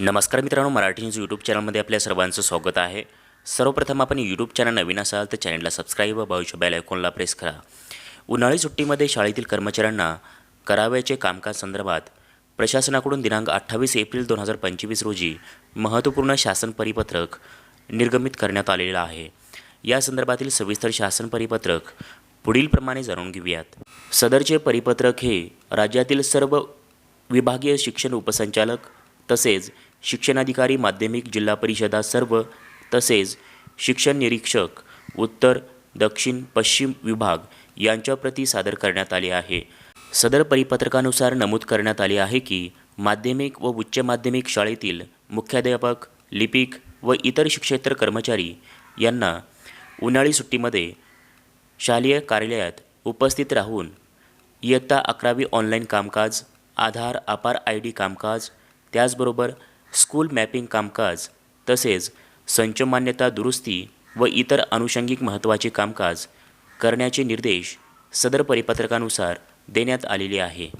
नमस्कार मित्रांनो Marathi news YouTube चॅनलमध्ये आपल्या सर्वांचं स्वागत आहे. सर्वप्रथम आपण यूट्यूब चॅनल नवीन असाल तर चॅनलला सबस्क्राईब व बाजूच्या बेल आयकॉनला प्रेस करा. उन्हाळी सुट्टीमध्ये शाळेतील कर्मचाऱ्यांना करावयाचे कामकाज संदर्भात प्रशासनाकडून दिनांक अठ्ठावीस एप्रिल दोन हजार पंचवीस रोजी महत्त्वपूर्ण शासन परिपत्रक निर्गमित करण्यात आलेलं आहे. या संदर्भातील सविस्तर शासन परिपत्रक पुढीलप्रमाणे जाणून घेऊयात. सदरचे परिपत्रक हे राज्यातील सर्व विभागीय शिक्षण उपसंचालक तसेच शिक्षणाधिकारी माध्यमिक जिल्हा परिषदा सर्व तसेच शिक्षण निरीक्षक उत्तर दक्षिण पश्चिम विभाग यांच्या प्रती सादर करण्यात आले आहे. सदर परिपत्रकानुसार नमूद करण्यात आले आहे की माध्यमिक व उच्च माध्यमिक शाळेतील मुख्याध्यापक लिपिक व इतर शिक्षेत्र कर्मचारी यांना उन्हाळी सुट्टीमध्ये शालेय कार्यालयात उपस्थित राहून इयत्ता अकरावी ऑनलाईन कामकाज आधार अपार आय डी कामकाज त्याचबरोबर स्कूल मॅपिंग कामकाज तसेच संच मान्यता दुरुस्ती व इतर अनुषंगिक महत्त्वाचे कामकाज करण्याचे निर्देश सदर परिपत्रकानुसार देण्यात आलेले आहे.